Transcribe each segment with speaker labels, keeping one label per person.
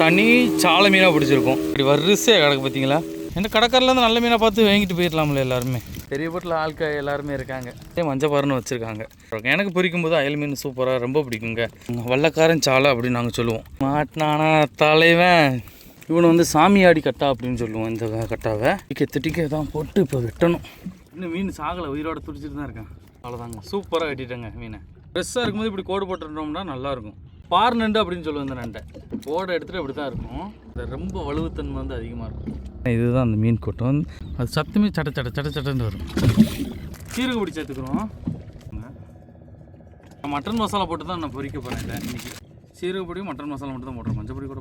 Speaker 1: தனி சாலை மீனாக பிடிச்சிருக்கும். இப்படி வரிசையாக கிடக்கு பார்த்தீங்களா இந்த கடற்கரையிலேருந்து நல்ல மீனை பார்த்து வாங்கிட்டு போயிடலாம்ல எல்லாருமே. பெரிய போட்டில் ஆட்கள் எல்லாருமே இருக்காங்க. மஞ்சள் பாருன்னு வச்சுருக்காங்க. எனக்கு பிடிக்கும் போது அயல் மீன் சூப்பராக ரொம்ப பிடிக்குங்க. வள்ளக்காரன் சாலை அப்படின்னு நாங்கள் சொல்லுவோம். மாட்டினானா தலைவன். இவனை வந்து சாமியாடி கட்டா அப்படின்னு சொல்லுவோம் இந்த கட்டாவை. டிக்க திட்டிக்க தான் போட்டு இப்போ வெட்டணும். இன்னும் மீன் சாகலை உயிரோட துடிச்சிட்டு தான் இருக்கேன். அவ்வளோதாங்க சூப்பராக வெட்டிட்டேங்க மீனை. ஃப்ரெஷ்ஷாக இருக்கும்போது இப்படி கோடு போட்டுட்டோம்னா நல்லாயிருக்கும் பார் நண்டு அப்படின்னு சொல்லுவோம் இந்த நண்டை. ஓடை எடுத்துகிட்டு இப்படி தான் இருக்கும் ரொம்ப வலுவுத்தன்மை வந்து அதிகமாக இருக்கும். இதுதான் அந்த மீன் கூட்டம். அது சத்தமே சட்ட சட்ட சட்ட சட்டன்னு வரும். சீரக பிடி சேர்த்துக்கிறோம். மட்டன் மசாலா போட்டு தான் நான் பொரிக்க போகிறேன் இதை இன்னைக்கு. சீரக பொடியும் மட்டன் மசாலா மட்டும் தான் போடுறேன் மஞ்சள் பொடி கூட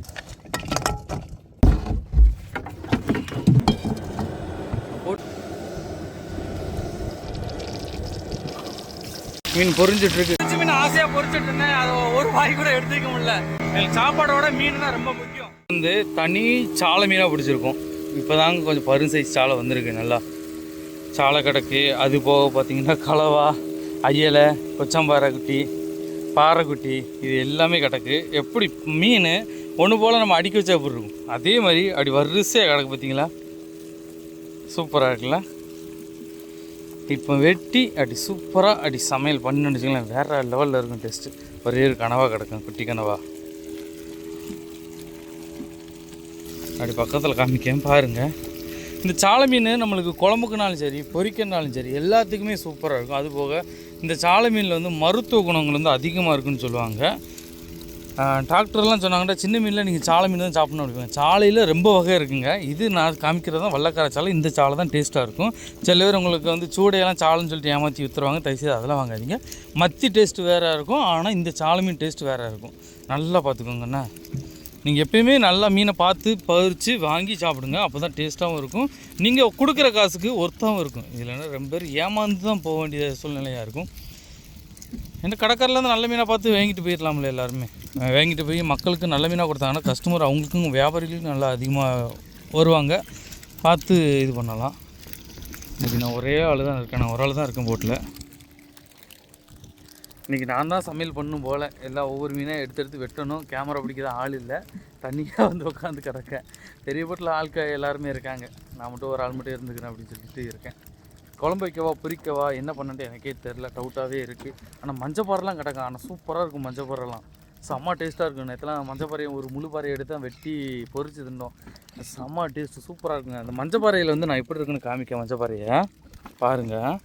Speaker 1: மீன் பொரிஞ்சிட்டு இருக்கு மீன் ஆசையா பொரிச்சிட்டு இருந்தேன் அது ஒரு வாய் கூட எடுத்துக்க முடியல. எனக்கு சாப்பாடோட மீன் தான் ரொம்ப முக்கியம். வந்து தனி சாலை மீனாக பிடிச்சிருக்கோம். இப்போதாங்க கொஞ்சம் பரும் சைஸ் சாலை வந்திருக்கு நல்லா. சாலை கிடக்கு அது போக பார்த்தீங்கன்னா கலவா அய்யலை கொச்சம்பாறை குட்டி பாறைக்குட்டி இது எல்லாமே கிடக்கு. எப்படி மீன் ஒன்று போல் நம்ம அடிக்க வச்சா எப்படி இருக்கும்? அதே மாதிரி அப்படி வரிசையாக கிடக்கு பார்த்தீங்களா சூப்பராக இருக்குல்ல இப்போ வெட்டி அப்படி சூப்பராக அப்படி சமையல் பண்ணுன்னு வச்சுக்கலாம் வேறு லெவலில் இருக்கும் டேஸ்ட்டு ஒரே ஒரு கனவாக கிடக்கும் குட்டி கனவா. அப்படி பக்கத்தில் காமிக்கேன் பாருங்கள் இந்த சாலை மீன் நம்மளுக்கு குழம்புக்குனாலும் சரி பொரிக்கனாலும் சரி எல்லாத்துக்குமே சூப்பராக இருக்கும். அதுபோக இந்த சாலை மீனில் வந்து மருத்துவ குணங்கள் வந்து அதிகமாக இருக்குன்னு சொல்லுவாங்க. டாக்டர்லாம் சொன்னாங்கன்னா சின்ன மீனில் நீங்கள் சாலை மீன் தான் சாப்பிடணும் அப்படிங்க சாலையில் ரொம்ப வகை இருக்குங்க. இது நான் காமிக்கிறது தான் வல்லக்கார சாலை. இந்த சாலை தான் டேஸ்ட்டாக இருக்கும். சில பேர் உங்களுக்கு வந்து சூடையெல்லாம் சாலைன்னு சொல்லிட்டு ஏமாற்றி விற்றுருவாங்க தயவுசெய்து அதெல்லாம் வாங்காதீங்க. மத்தி டேஸ்ட் வேறு இருக்கும். ஆனால் இந்த சாலை மீன் டேஸ்ட் வேறு இருக்கும். நல்லா பார்த்துக்கோங்கண்ணா நீங்கள் எப்பயுமே நல்லா மீனை பார்த்து பறித்து வாங்கி சாப்பிடுங்க. அப்போ தான் டேஸ்ட்டாகவும் இருக்கும். நீங்கள் கொடுக்குற காசுக்கு ஒர்த்தாகவும் இருக்கும். இல்லைன்னா ரொம்ப பேர் ஏமாந்து தான் போக வேண்டிய சூழ்நிலையாக இருக்கும். இந்த கடைக்காரிலேருந்து நல்ல மீனாக பார்த்து வாங்கிட்டு போயிடலாம்ல எல்லாருமே. வாங்கிட்டு போய் மக்களுக்கு நல்ல மீனாக கொடுத்தாங்கன்னா கஸ்டமர் அவங்களுக்கும் வியாபாரிகளுக்கும் நல்லா அதிகமாக வருவாங்க. பார்த்து இது பண்ணலாம். இன்றைக்கி நான் ஒரே ஆள் தான் இருக்கேன். நான் ஒரு ஆள் தான் இருக்கேன் போட்டில். இன்றைக்கி நான் தான் சமையல் பண்ணும் போல். எல்லா ஒவ்வொரு மீனாக எடுத்து எடுத்து வெட்டணும். கேமரா பிடிக்கிற ஆள் இல்லை. தனியாக வந்து உட்காந்து கிடக்கேன். பெரிய போட்டில் ஆட்கள் எல்லாருமே இருக்காங்க. நான் மட்டும் ஒரு ஆள் மட்டும் இருந்துக்கிறேன் அப்படின்னு சொல்லிட்டு இருக்கேன். குழம்பு வைக்கவா பொரிக்கவா என்ன பண்ணன்ட்டு எனக்கே தெரில டவுட்டாகவே இருக்குது ஆனால் மஞ்சப்பாறைலாம் கிடக்கும் ஆனால் சூப்பராக இருக்கும் மஞ்சப்பாறைலாம் செம்ம டேஸ்ட்டாக இருக்கும். நேற்றுலாம் மஞ்சப்பாறையை ஒரு முழு பாறையை எடுத்து தான் வெட்டி பொரிச்சு தின்னோம். செம்ம டேஸ்ட்டு சூப்பராக இருக்குங்க. அந்த மஞ்சப்பாறையில் வந்து நான் எப்படி இருக்குன்னு காமிக்க மஞ்சப்பாறையை பாருங்கள்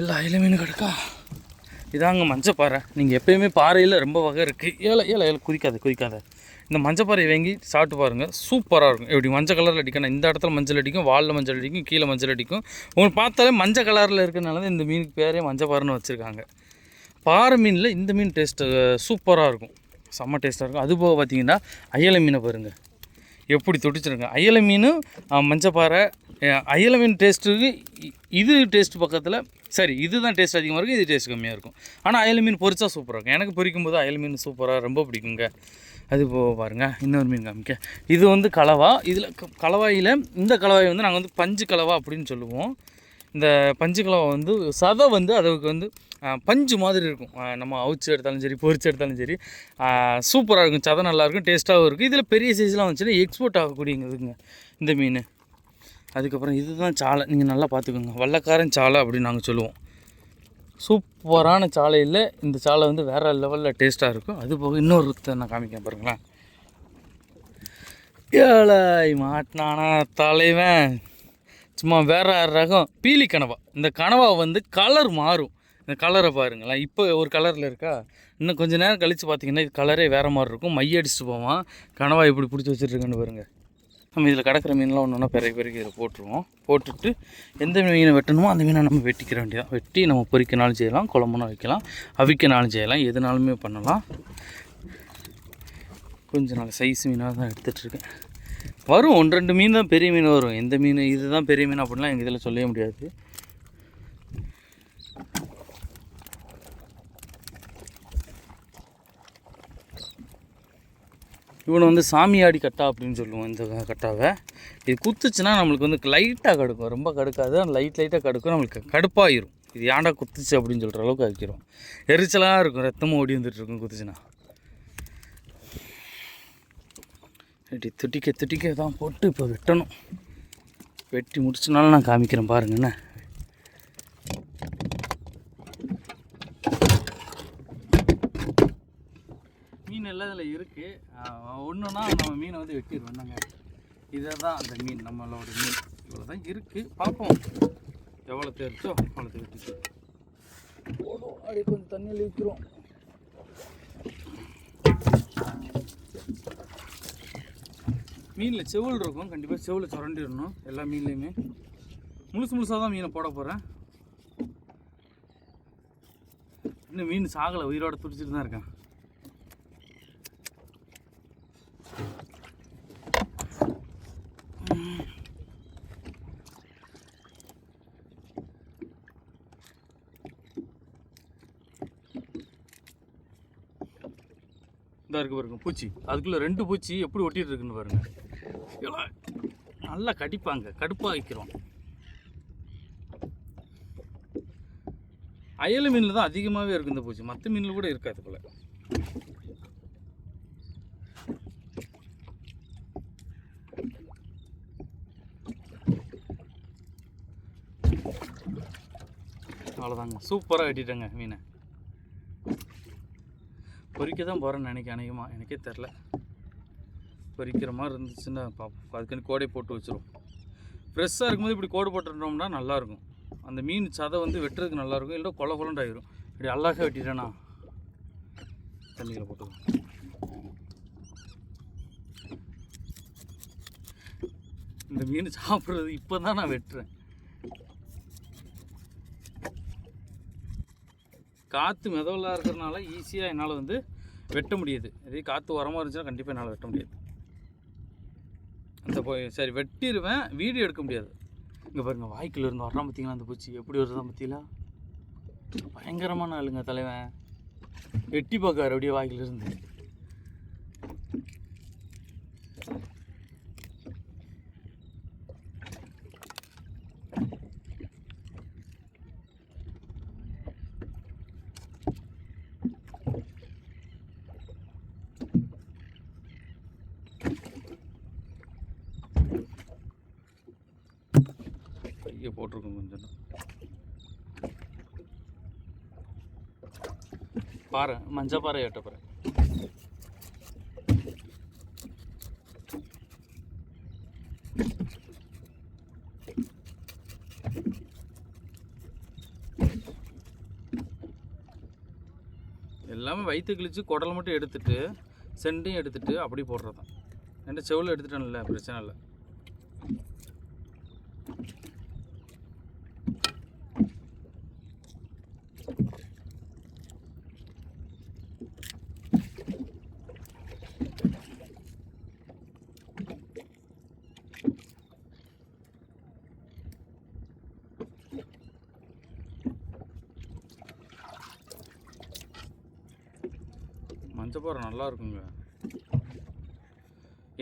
Speaker 1: எல்லா அயில மீன் கிடக்கா? இதாங்க மஞ்சப்பாறை நீங்கள் எப்பயுமே பாறையில் ரொம்ப வகை இருக்குது ஏழை ஏழை ஏழை குதிக்காது குதிக்காத. இந்த மஞ்சப்பாறையை வாங்கி சாப்பிட்டு பாருங்கள் சூப்பராக இருக்கும். இப்படி மஞ்சள் கலரில் அடிக்கணும் இந்த இடத்துல மஞ்சள் அடிக்கும் வாலில் மஞ்சள் அடிக்கும் கீழே மஞ்சள் அடிக்கும். உங்களுக்கு பார்த்தாலே மஞ்சள் கலரில் இருக்கிறனால தான் இந்த மீனுக்கு பேரே மஞ்சப்பாறைன்னு வச்சுருக்காங்க. பாறை மீனில் இந்த மீன் டேஸ்ட்டு சூப்பராக இருக்கும். செம்ம டேஸ்ட்டாக இருக்கும். அதுபோக பார்த்தீங்கன்னா அயலை மீனை பாருங்கள் எப்படி தொட்டிச்சிருங்க அயலை மீன் மஞ்சப்பாறை அயல அயலை மீன் டேஸ்ட்டுக்கு இது டேஸ்ட் பக்கத்தில் சரி இதுதான் டேஸ்ட் அதிகமாக இருக்கும் இது டேஸ்ட் கம்மியாக இருக்கும். ஆனால் அயலை மீன் பொரிச்சா சூப்பராக இருக்கும். எனக்கு பொரிக்கும் போது அயலை மீன் சூப்பராக ரொம்ப பிடிக்குங்க. அது போக பாருங்கள் இன்னொரு மீன் காமிக்க. இது வந்து கலவா. இதில் கலவாயில் இந்த கலவாய் வந்து நாங்கள் வந்து பஞ்சு கலவா அப்படின்னு சொல்லுவோம். இந்த பஞ்சு கலவா வந்து சதை வந்து அதுக்கு வந்து பஞ்சு மாதிரி இருக்கும். நம்ம அவிச்சு எடுத்தாலும் சரி பொரிச்சு எடுத்தாலும் சரி. சூப்பராக இருக்கும். சதை நல்லாயிருக்கும் டேஸ்ட்டாகவும் இருக்கும். இதில் பெரிய சைஸ்லாம் வந்துச்சுன்னா எக்ஸ்போர்ட் ஆகக்கூடியதுங்க இந்த மீன். அதுக்கப்புறம் இதுதான் சாலை. நீங்கள் நல்லா பார்த்துக்கோங்க வல்லக்காரன் சாலை அப்படின்னு நாங்கள் சொல்லுவோம். சூப்பரான சாலையில் இந்த சாலை வந்து வேறு லெவலில் டேஸ்ட்டாக இருக்கும். அது போக இன்னொருத்த நான் காமிக்கேன் பாருங்களேன். ஏழாய் மாட்டினானா தலைவன். சும்மா வேற ரகம். பீலி கனவா. இந்த கனவா வந்து கலர் மாறும். இந்த கலரை பாருங்களேன். இப்போ ஒரு கலரில் இருக்கா? இன்னும் கொஞ்ச நேரம் கழித்து பார்த்தீங்கன்னா இது கலரே வேறு மாதிரி இருக்கும். மைய அடிச்சுட்டு போவான். கனவா இப்படி பிடிச்சி வச்சுருக்குன்னு பாருங்கள் நம்ம இதில் கிடக்கிற மீன்லாம் ஒன்று ஒன்றா பிறகு பிறகு இதில் போட்டுருவோம். போட்டுட்டு எந்த மீனை வெட்டணுமோ அந்த மீனை நம்ம வெட்டிக்கிற வேண்டியதான் வெட்டி நம்ம பொரிக்கனாலும் செய்யலாம் குழம்புனா வைக்கலாம் அவிக்கனாலும் செய்யலாம் எதுனாலுமே பண்ணலாம். கொஞ்சம் நாள் சைஸ் மீனாக தான் எடுத்துகிட்ருக்கேன் வரும் ஒன்று ரெண்டு மீன் தான் பெரிய மீன் வரும். எந்த மீன் இதுதான் பெரிய மீன் அப்படின்லாம் எங்கள் இதில் சொல்லவே முடியாது. இவனை வந்து சாமியாடி கட்டா அப்படின்னு சொல்லுவோம் இந்த கட்டாவை. இது குத்துச்சுன்னா நம்மளுக்கு வந்து லைட்டாக கடுக்கும். ரொம்ப கடுக்காது. லைட் லைட்டாக கடுக்கும். நம்மளுக்கு கடுப்பாயிரும். இது ஏன்டா குத்துச்சு அப்படின்னு சொல்கிற அளவுக்கு ஆக்கிரும். எரிச்சலாக இருக்கும். ரத்தமும் ஓடி வந்துட்டு இருக்கும் குத்துச்சுன்னா. இப்படி துட்டிக்க துட்டிக்க தான் போட்டு இப்போ வெட்டணும். வெட்டி முடிச்சனால நான் காமிக்கிறேன். பாருங்கண்ணே மீன் எல்லாம் இதில் இருக்குது ஒன்றுனா நம்ம மீனை வந்து வெட்டிடுவோம். நாங்கள் இதை தான் அந்த மீன் நம்மளோட மீன். இவ்வளோ தான் இருக்குது பார்ப்போம் எவ்வளோ தெரிச்சோ அவ்வளோ தெரிச்சு போதும் அப்படி கொஞ்சம் தண்ணியில் வைக்கிறோம் மீனில் செவல் இருக்கும். கண்டிப்பாக செவில் சுரண்டிடணும். எல்லா மீன்லேயுமே. முழுசு முழுசாக தான் மீனை போட போகிறேன் இன்னும் மீன் சாகலை. உயிரோட துடிச்சிட்டு தான் இருக்கேன். இருக்கு பாருங்க பூச்சி. அதுக்குள்ளே ரெண்டு பூச்சி எப்படி ஒட்டிட்டு இருக்குன்னு பாருங்க. நல்லா கடிப்பாங்க கடுப்பாக வைக்கிறோம். அயல் மீனில் தான் அதிகமாகவே இருக்கும் இந்த பூச்சி. மற்ற மீனில் கூட இருக்காது போல. அவ்வளோதாங்க சூப்பராக கட்டிட்டேங்க மீனை. பொறிக்க தான் போகிறேன்னு நினைக்க அநேகமாக எனக்கே தெரில பொறிக்கிற மாதிரி இருந்துச்சுன்னா பார்ப்போம் அதுக்குன்னு கோடை போட்டு வச்சிரும் ஃப்ரெஷ்ஷாக இருக்கும்போது இப்படி கோடு போட்டுட்டோம்னா நல்லாயிருக்கும். அந்த மீன் சதை வந்து வெட்டுறதுக்கு நல்லாயிருக்கும். இல்லை கொல கொலண்டாயிரும் இப்படி அழகாக வெட்டிட்டேனா? தண்ணியில் போட்டுக்கோ இந்த மீன் சாப்பிட்றது இப்போ தான் நான் வெட்டுறேன். காற்று மிதவலாக இருக்கிறனால ஈஸியாக என்னால் வந்து வெட்ட முடியுது. இதே காற்று உரமாக இருந்துச்சுன்னா கண்டிப்பாக என்னால் வெட்ட முடியாது. அந்த போய் சரி வெட்டிடுவேன் வீடியோ எடுக்க முடியாது. இங்கே பாருங்கள் வாய்க்கில் இருந்து வர்றான் பார்த்தீங்களா அந்த பூச்சி? எப்படி வருதான் பார்த்தீங்களா பயங்கரமான ஆளுங்க தலைவன். எட்டி பார்க்காரு அப்படியே வாய்க்கில் இருந்து. இங்கே போட்டிருக்கோம் கொஞ்சம். பாறை மஞ்சள் பாறை எட்ட பாறை எல்லாமே வயிற்று கிழிச்சு குடல் மட்டும் எடுத்துட்டு செண்டையும் எடுத்துட்டு அப்படி போடுறது தான் என்கிட்ட செவில் எடுத்துட்டேன்ல பிரச்சனை இல்லை. மஞ்சப்பாறை நல்லா இருக்குங்க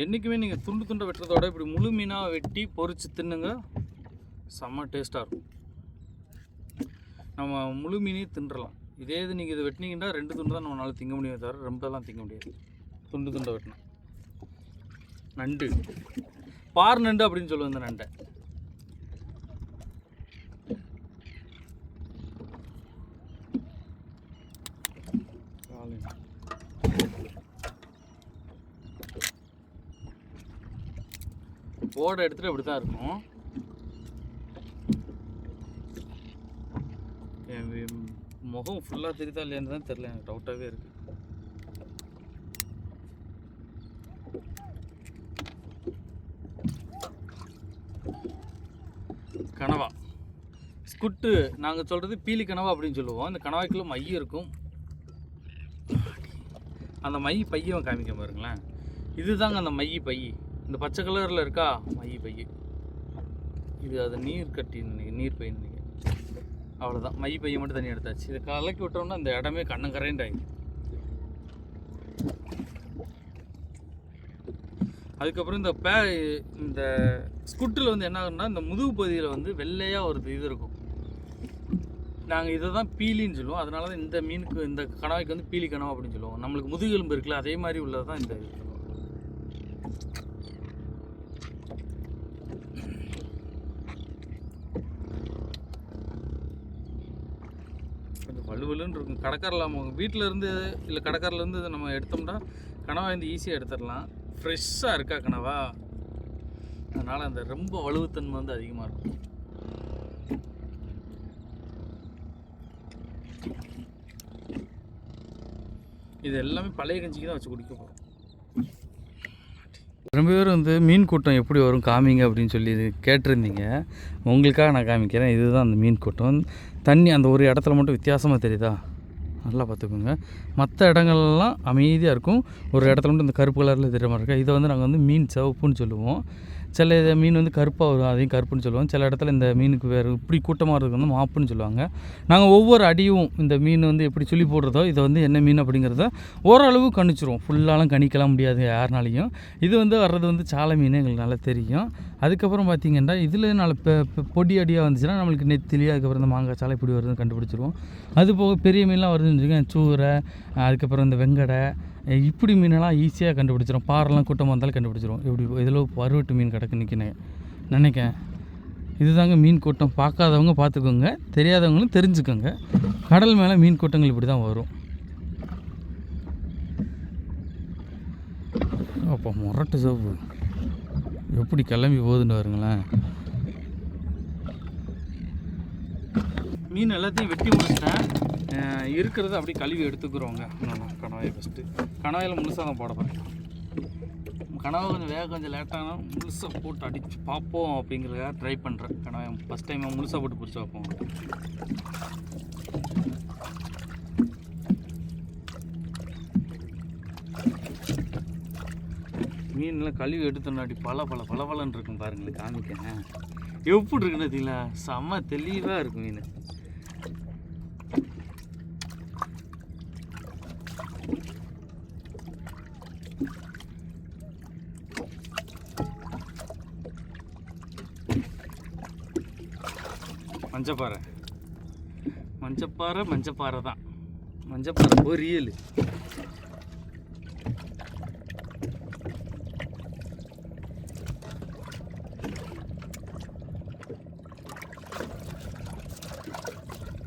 Speaker 1: என்றைக்குமே நீங்கள் துண்டு துண்டை வெட்டுறதோட இப்படி முழு மீனாக வெட்டி பொறிச்சு தின்னுங்க செம்ம டேஸ்ட்டாக இருக்கும். நம்ம முழு மீனையும் தின்றலாம். இதே இது நீங்கள் இதை வெட்டினீங்கன்னா ரெண்டு துண்டு தான் நம்மளால் திங்க முடியும் தவிர ரொம்பலாம் திங்க முடியாது. துண்டு துண்டை வெட்டணும் நண்டு. பார் நண்டு அப்படின்னு சொல்லுவோம் இந்த நண்டை. போர்டை எடுத்துகிட்டு இப்படி தான் இருக்கும். என் முகம் ஃபுல்லாக தெரியுதா இல்லையான்னு தான் தெரில எனக்கு டவுட்டாகவே இருக்குது கனவா. ஸ்குட்டு நாங்கள் சொல்கிறது பீலி கனவா அப்படின்னு சொல்லுவோம். இந்த கனவாய்க்குள்ள மைய இருக்கும். அந்த மை பையை காமிக்க பாருங்களேன். இதுதாங்க அந்த மை பை இந்த பச்சை கலரில் இருக்கா? மை பை இது அது நீர் கட்டி நீர் பை நினைக்கிறேன். அவ்வளோதான் மை பையை மட்டும் தண்ணி எடுத்தாச்சு. இதை கலக்கி விட்டோம்னா இந்த இடமே கண்ணம் கரைண்டாயிடும் அதுக்கப்புறம் இந்த பே இந்த ஸ்குட்டில் வந்து என்ன ஆகும்னா இந்த முதுகு பகுதியில் வந்து வெள்ளையாக ஒரு இது இருக்கும். நாங்கள் இதை தான் பீலின்னு சொல்லுவோம். அதனால தான் இந்த மீனுக்கு இந்த கணவாய்க்கு வந்து பீலி கனவு அப்படின்னு சொல்லுவோம். நம்மளுக்கு முதுகெலும்பு இருக்குல்ல அதே மாதிரி உள்ளது தான் இந்த இது சொல்லுவோம். கொஞ்சம் வலுவலுன்னு இருக்கும் கடற்கரில் நம்ம வீட்டிலேருந்து இல்லை கடற்கரையில் இதை நம்ம எடுத்தோம்னா கனவா வந்து ஈஸியாக எடுத்துடலாம். ஃப்ரெஷ்ஷாக இருக்கா கனவா? அதனால் அந்த ரொம்ப வலுவுத்தன்மை வந்து அதிகமாக இருக்கும். இது எல்லாமே பழைய கஞ்சிக்கு தான் வச்சு குடிக்க போகிறோம் ரொம்ப பேர் வந்து மீன் கூட்டம் எப்படி வரும் காமிங்க அப்படின்னு சொல்லி இது கேட்டிருந்தீங்க. உங்களுக்காக நான் காமிக்கிறேன். இதுதான் அந்த மீன் கூட்டம். தண்ணி அந்த ஒரு இடத்துல மட்டும் வித்தியாசமாக தெரியுதா? நல்லா பார்த்துக்கோங்க. மற்ற இடங்கள்லாம் அமைதியாக இருக்கும். ஒரு இடத்துல மட்டும் இந்த கருப்பு கலரில் தெரியுற மாதிரி இருக்கா? இதை வந்து நாங்கள் வந்து மீன் சிவப்புன்னு சொல்லுவோம். சில இது மீன் வந்து கருப்பாக வரும். அதையும் கருப்புன்னு சொல்லுவோம் சில இடத்துல இந்த மீனுக்கு வேறு இப்படி கூட்டமாக இருக்கிறது வந்து மாப்புன்னு சொல்லுவாங்க. நாங்கள் ஒவ்வொரு அடியும் இந்த மீன் வந்து எப்படி சொல்லி போடுறதோ இதை வந்து என்ன மீன் அப்படிங்கிறத ஓரளவு கணிச்சிருவோம். ஃபுல்லாலாம் கணிக்கலாம் முடியாது யாருனாலையும். இது வந்து வர்றது வந்து சாலை மீன் எங்களுக்கு நல்லா தெரியும். அதுக்கப்புறம் பார்த்தீங்கன்னா இதில் நல்ல பெ- பொடி அடியாக வந்துச்சுன்னா நம்மளுக்கு நெத்திலி அதுக்கப்புறம் இந்த மாங்காய் சாலை இப்படி வருதுன்னு கண்டுபிடிச்சிருவோம். அது போக பெரிய மீன்லாம் வருதுன்னு வச்சுக்கோங்க. சூரை அதுக்கப்புறம் இந்த வெங்கடை இப்படி மீனெல்லாம் ஈஸியாக கண்டுபிடிச்சிரும். பாறைலாம் கூட்டமாக இருந்தாலும் கண்டுபிடிச்சிரும். இப்படி இதில் பருவட்டு மீன் கிடக்கு நிற்கினேன் நினைக்கேன் இதுதாங்க மீன் கூட்டம். பார்க்காதவங்க பார்த்துக்கோங்க. தெரியாதவங்களும் தெரிஞ்சுக்கோங்க. கடல் மேலே மீன் கூட்டங்கள் இப்படி தான் வரும். அப்போ முரட்டு சோப்பு. எப்படி கிளம்பி போகுதுன்னு வருங்களேன் மீன் எல்லாத்தையும் வெட்டி முடிச்சிட்டேன். இருக்கிறத அப்படியே கழுவி எடுத்துக்கிறோங்க. கணவாயை ஃபஸ்ட்டு கணவாயில் முழுசாக தான் போட போகிறேன் கனவை கொஞ்சம் வேக கொஞ்சம் லேட்டானா முழுசாக போட்டு அடித்து பார்ப்போம் அப்படிங்கிறதுக்காக ட்ரை பண்ணுறேன் கனவை ஃபஸ்ட் டைம் முழுசாக போட்டு பிடிச்சி பார்ப்போம். மீன்லாம் கழுவி எடுத்தோன்னாடி பல பல பல பலன்னு இருக்கும் பாருங்களேன் காமிக்க எப்படி இருக்குன்னு தெரியல. செம்ம தெளிவாக இருக்கும் மீன். மஞ்சப்பாறை. மஞ்சப்பாறை மஞ்சப்பாறை தான். மஞ்சப்பாறை பொரியல்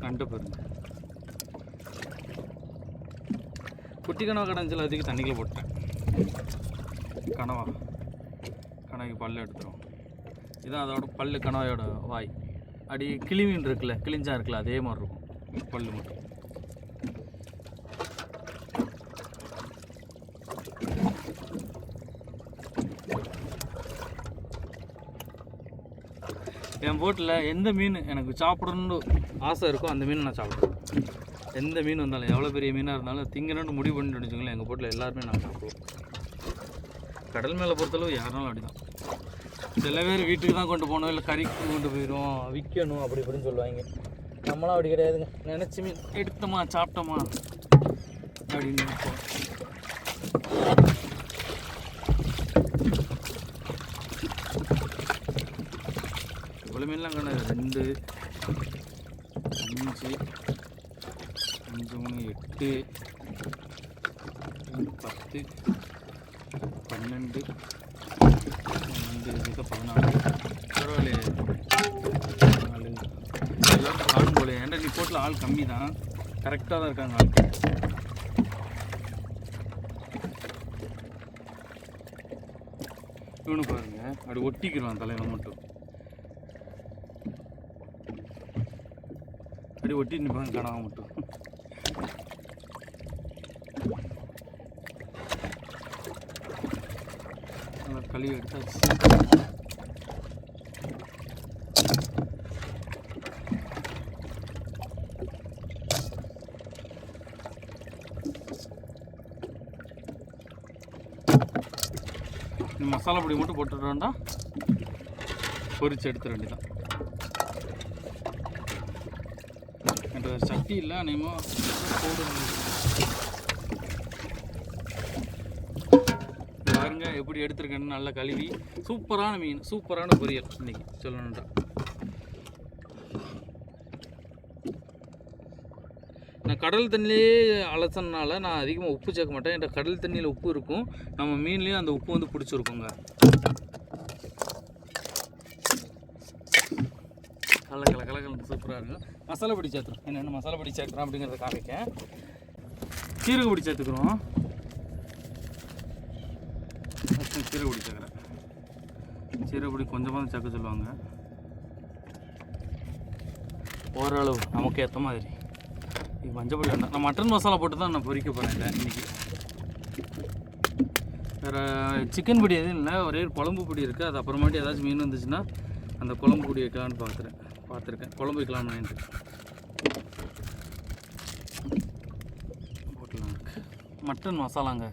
Speaker 1: கண்டு பாருங்க. குட்டி கனவா கடைஞ்சல் அதுக்கு தண்ணிக்குள்ள போட்டேன். கனவா. கனவுக்கு பல்லு எடுத்துரும் இதான் அதோட பல்லு கனவையோட வாய். அடி கிளி மீன் இருக்குல்ல கிழிஞ்சா இருக்குல்ல அதே மாதிரி இருக்கும். பல்லு மட்டும். என் போட்டில் எந்த மீன் எனக்கு சாப்பிடணும்னு ஆசை இருக்கோ அந்த மீன் நான் சாப்பிடுவேன். எந்த மீன் வந்தாலும் எவ்வளோ பெரிய மீனாக இருந்தாலும் திங்கணும்னு முடிவு பண்ணிட்டு வச்சுக்கோங்களேன் எங்கள் போட்டில் எல்லாருமே நான் சாப்பிடுவோம். கடல் மேலே பொறுத்தளவு யாருனாலும் அப்படிதான். சில பேர் வீட்டுக்கு தான் கொண்டு போகணும் இல்லை கறிக்கு கொண்டு போயிடும் விற்கணும் அப்படி இப்படின்னு சொல்லுவாங்க. நம்மளாம் அப்படி கிடையாதுங்க. நினச்சி மீன் எடுத்தோமா சாப்பிட்டோமா அப்படின்னு நினைப்போம். இவ்வளோ மீன்லாம் கிடையாது ரெண்டு அஞ்சு அஞ்சு மூணு எட்டு பத்து பன்னெண்டு பன்னெண்டு பதினாலு பரவாயில்லையே நாலு எல்லாரும் ஆள் போல ஏன்டா நீ போட்டில் ஆள் கம்மி தான் கரெக்டாக தான் இருக்காங்க ஆள் இவனு பாருங்க அப்படி ஒட்டிக்கிறான் தலையில மட்டும் அப்படி ஒட்டி நிற்பாங்க கனவா மட்டும் நல்லா கழுவி எடுத்தாச்சு மசாலா பொடி மட்டும் போட்டுட்டு வேண்டாம் பொரிச்சு எடுத்துட வேண்டியதான் என்ற சட்டி இல்லை அநேகமாக போடு எப்படி எடுத்துருக்கேன்னு நல்லா கழுவி சூப்பரான மீன் சூப்பரான பொரியல் இன்னைக்கு. சொல்லணுன்றா நான் கடல் தண்ணியிலே அலசனால நான் அதிகமாக உப்பு சேர்க்க மாட்டேன். என்கிட்ட கடல் தண்ணியில் உப்பு இருக்கும். நம்ம மீன்லேயும் அந்த உப்பு வந்து பிடிச்சிருக்குங்க. கல கல கலகலன்னு சூப்பராக இருக்கும் மசாலா பொடி சேர்த்துரும் என்னென்ன மசாலா பொடி சேர்க்குறோம் அப்படிங்கிறத காமிக்கேன் சீரக பொடி சேர்த்துக்கிறோம். சீரகுடி சக்கரை. சீரகுடி கொஞ்சமாக தான் சேர்க்க சொல்லுவாங்க. ஓரளவு நமக்கு ஏற்ற மாதிரி. இது மஞ்சப்பொடி வேண்டாம். நான் மட்டன் மசாலா போட்டு தான் நான் பொறிக்க போகிறேன் இல்லை இன்றைக்கி வேறு சிக்கன் பொடி எதுவும் இல்லை. ஒரே குழம்பு பொடி இருக்குது அது அப்புறமாட்டி ஏதாச்சும் மீன் வந்துச்சுன்னா அந்த குழம்பு பொடி வைக்கலான்னு பார்க்குறேன் பார்த்துருக்கேன் குழம்பு வைக்கலாம்னு நினைட்டு போட்டுலாம் மட்டன் மசாலாங்க.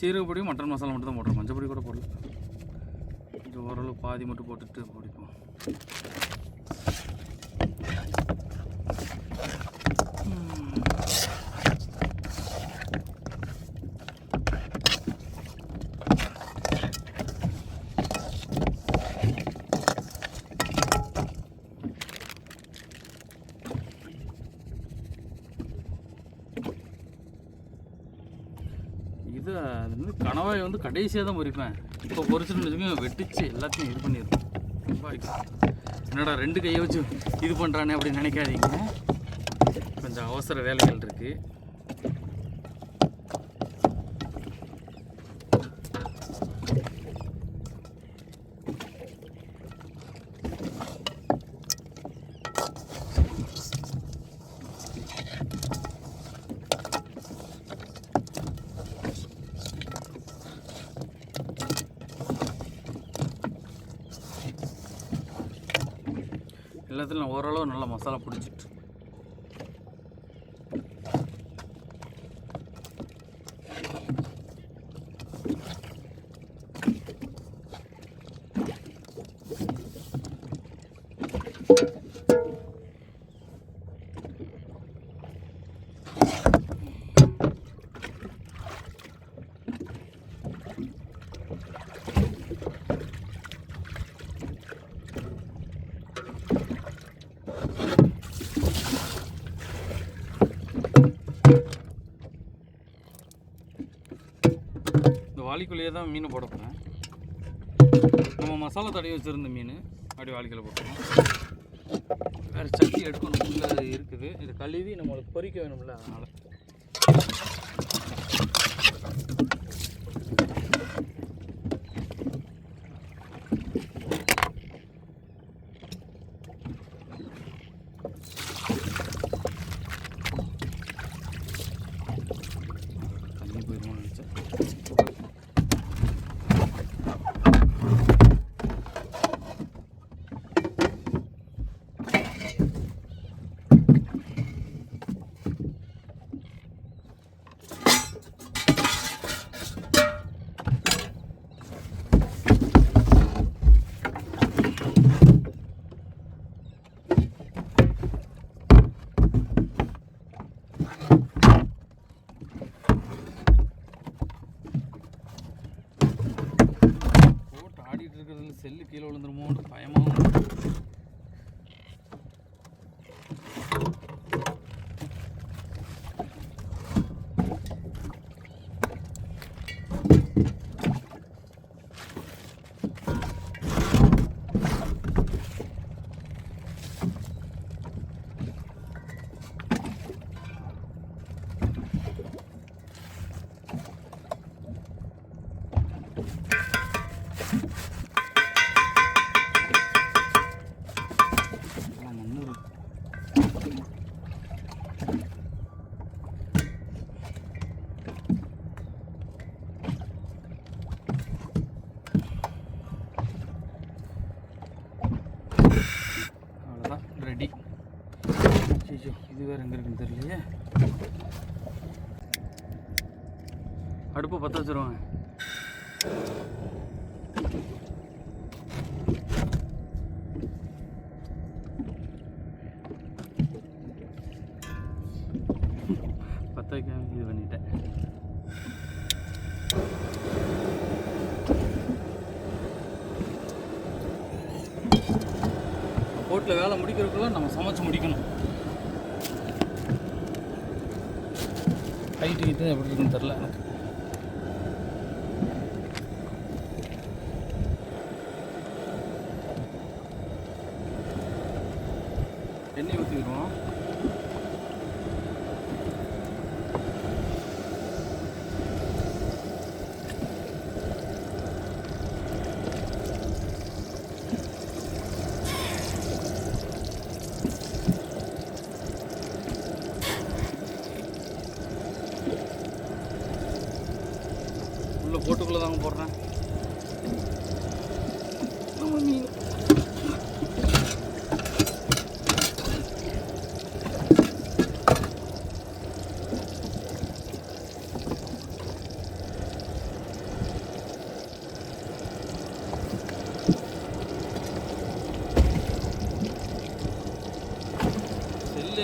Speaker 1: சீரக பொடியும் மட்டன் மசாலா மட்டும் தான் போடுறோம் மஞ்சள் பொடி கூட போடல. கொஞ்சம் ஓரளவு பாதி மட்டும் போட்டுட்டு பிடிப்போம் இது அது வந்து கணவாய் வந்து கடைசியாக தான் பொறிப்பேன் இப்போ பொரிச்சுன்னு வச்சுக்கோங்க வெட்டிச்சு எல்லாத்தையும் இது பண்ணிடுறேன் ரொம்ப என்னடா ரெண்டு கையை வச்சு இது பண்ணுறானே அப்படின்னு நினைக்காதீங்க. கொஞ்சம் அவசர வேலைகள் இருக்குது எல்லாத்துலையும் ஓரளவு நல்லா மசாலா பிடிச்சிட்டு இந்த வாளிக்குள்ளேயே தான் மீனை போட போகிறேன் நம்ம மசாலா தடவி வச்சுருந்த மீன் அப்படி வாளிக்குள்ள போட்டுருவோம். வேறு சட்டி எடுக்கணும் இருக்குது. இது கழுவி நம்மளுக்கு பொறிக்க வேணும்ல அதனால். போட்டில் வேலை முடிக்கிறதுக்குள்ளே நம்ம சமைச்சு முடிக்கணும். ஹைட்டு இது எப்படி இருக்குன்னு தெரில எனக்கு.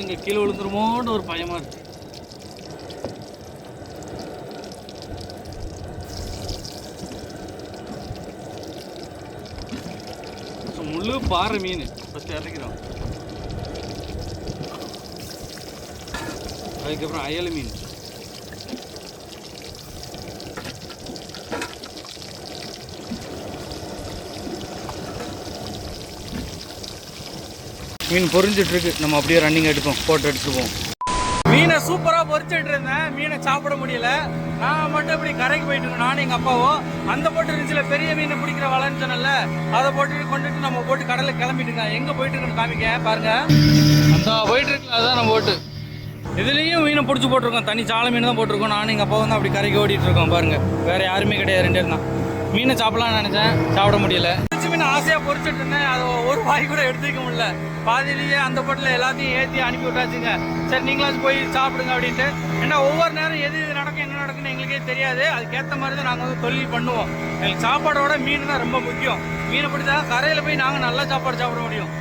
Speaker 1: செல்லு கீழே விழுந்துருமோன்னு ஒரு பயமா இருக்கு. முள்ளு பாறை மீன். ஃபஸ்ட்டு இறக்கிறோம் அதுக்கப்புறம் அயல் மீன். மீன் பொரிஞ்சிட்டு இருக்கு நம்ம அப்படியே ரன்னிங் எடுப்போம். போட்டோ எடுத்துப்போம் மீனை சூப்பராக பொறிச்சிட்டு இருந்தேன். மீனை சாப்பிட முடியல. நான் மட்டும் இப்படி கரைக்கு போயிட்டு நானும் எங்கள் அப்பாவும். அந்த போட்டு இருந்துச்சுல பெரிய மீனை பிடிக்கிற வலைன்னு சொன்னல அதை போட்டு கொண்டுட்டு நம்ம போட்டு கடலில் கிளம்பிட்டு இருக்கேன் எங்கே போயிட்டு இருக்குன்னு காமிக்க பாருங்க. அந்த போயிட்டு இருக்குல்ல அதுதான் நம்ம போட்டு. இதுலேயும் மீனை பிடிச்சி போட்டிருக்கோம். தனி சாலை மீன் தான் போட்டிருக்கோம். நானும் எங்கள் அப்பாவும் வந்து அப்படி கரைக்கு ஓடிட்டு இருக்கோம் பாருங்க. வேற யாருமே கிடையாது ரெண்டு பேரும் தான். மீனை சாப்பிடலாம்னு நினச்சேன். சாப்பிட முடியல. மீன் ஆசையாக பொரிச்சிட்டு இருந்தேன். அது ஒரு வாய் கூட எடுத்துக்க முடியல. பாதியிலேயே அந்த போட்டில் எல்லாத்தையும் ஏற்றி அனுப்பி விட்டாச்சுங்க. சரி நீங்களாச்சும் போய் சாப்பிடுங்க அப்படின்ட்டு. ஏன்னா ஒவ்வொரு நேரம் எது எது நடக்கும் என்ன நடக்குன்னு எங்களுக்கே தெரியாது. அதுக்கேற்ற மாதிரி தான் நாங்கள் வந்து தொழில் பண்ணுவோம். எங்களுக்கு சாப்பாடோட மீன் தான் ரொம்ப முக்கியம். மீனை பிடிச்சா கரையில் போய் நாங்கள் நல்லா சாப்பாடு சாப்பிட முடியும்.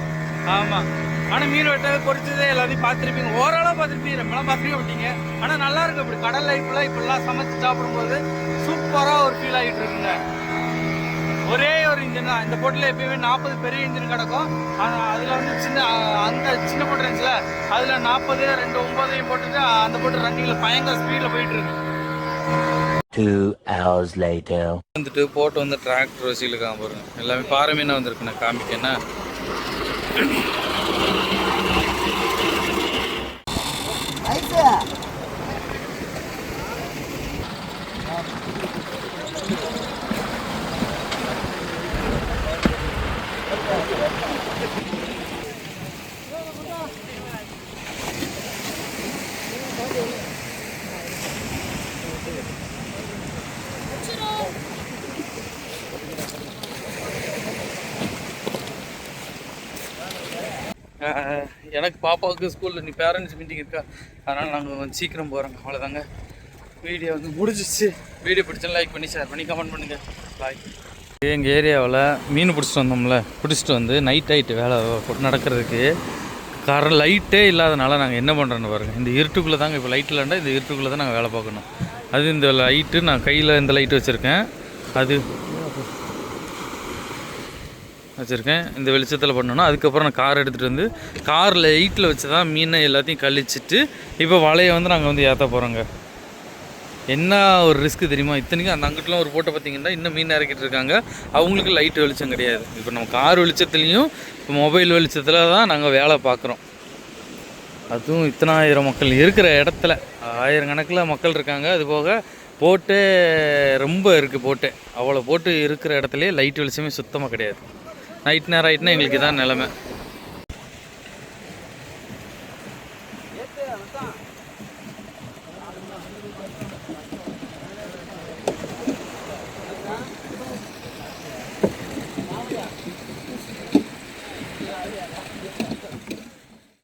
Speaker 1: ஆமாம் ஆனால் மீன் வெட்டது பொரிச்சது எல்லாத்தையும் பார்த்துருப்பீங்க. ஓரளவு பார்த்துருப்பீங்க. ரொம்பலாம் பார்த்துருக்க மாட்டீங்க. ஆனால் நல்லா இருக்கு இப்படி கடல் லைஃப்ல இப்படிலாம் சமைச்சு சாப்பிடும்போது சூப்பராக ஒரு ஃபீல் ஆகிட்டு இருக்குங்க. ஒரே ஒரு இன்ஜின் தான். இந்த போட்டில் எப்பயுமே நாற்பது பெரிய இன்ஜின் கிடக்கும். அதில் வந்து சின்ன அந்த சின்ன போட்டு இருந்துச்சுல அதில் நாற்பது ரெண்டு ஒன்பதையும் போட்டுட்டு அந்த போட்டு ரன்னிங்கில் பயங்கர ஸ்பீடில் போயிட்டு இருக்கு.
Speaker 2: Hours later.
Speaker 1: வந்துட்டு போட்டு வந்து டிராக்டர் வசீலுக்காக பாருங்க. எல்லாமே பாறை மீனாக வந்திருக்குண்ணே என்ன அஹ், எனக்கு பாப்பாவுக்கு ஸ்கூலில் நீ பேரண்ட்ஸ் மீட்டிங் இருக்கா? அதனால் நாங்கள் கொஞ்சம் சீக்கிரம் போகிறோங்க அவ்வளோதாங்க வீடியோ வந்து முடிஞ்சிச்சு வீடியோ பிடிச்சா லைக் பண்ணி ஷேர் பண்ணி கமெண்ட் பண்ணுங்கள் பாய் எங்கள் ஏரியாவில் மீன் பிடிச்சிட்டு வந்தோம்ல பிடிச்சிட்டு வந்து நைட் ஆகிட்டு வேலை நடக்கிறதுக்கு கர லைட்டே இல்லாதனால நாங்கள் என்ன பண்ணுறோன்னு பாருங்கள் இந்த இருட்டுக்குள்ளே தாங்க இப்போ லைட் இல்லைண்டா இந்த இருட்டுக்குள்ளே தான் நாங்கள் வேலை பார்க்கணும். அது இந்த லைட்டு நான் கையில் இந்த லைட்டு வச்சுருக்கேன். அது வச்சுருக்கேன். இந்த வெளிச்சத்தில் பண்ணணும் அதுக்கப்புறம் நான் கார் எடுத்துகிட்டு வந்து கார் லைட்டில் வச்சு தான் மீனை எல்லாத்தையும் கழிச்சிட்டு இப்போ வலையை வந்து நாங்கள் வந்து ஏற்ற போகிறோங்க என்ன ஒரு ரிஸ்க் தெரியுமா? இத்தனைக்கும் அந்த அங்கிட்டலாம் ஒரு போட்டோ பார்த்தீங்கன்னா இன்னும் மீன் இறக்கிட்டு இருக்காங்க. அவங்களுக்கு லைட் வெளிச்சம் கிடையாது. இப்போ நம்ம கார் வெளிச்சத்துலேயும் இப்போ மொபைல் வெளிச்சத்தில் தான் நாங்கள் வேலை பார்க்குறோம் அதுவும் இத்தனாயிரம் மக்கள் இருக்கிற இடத்துல ஆயிரக்கணக்கில் மக்கள் இருக்காங்க. அது போக ரொம்ப இருக்குது போட்டு அவ்வளோ போட்டு இருக்கிற இடத்துலையே லைட் வெளிச்சமே சுத்தமாக கிடையாது. நைட் நேரம் ஆகிட்டுனா எங்களுக்கு இதான் நிலமை.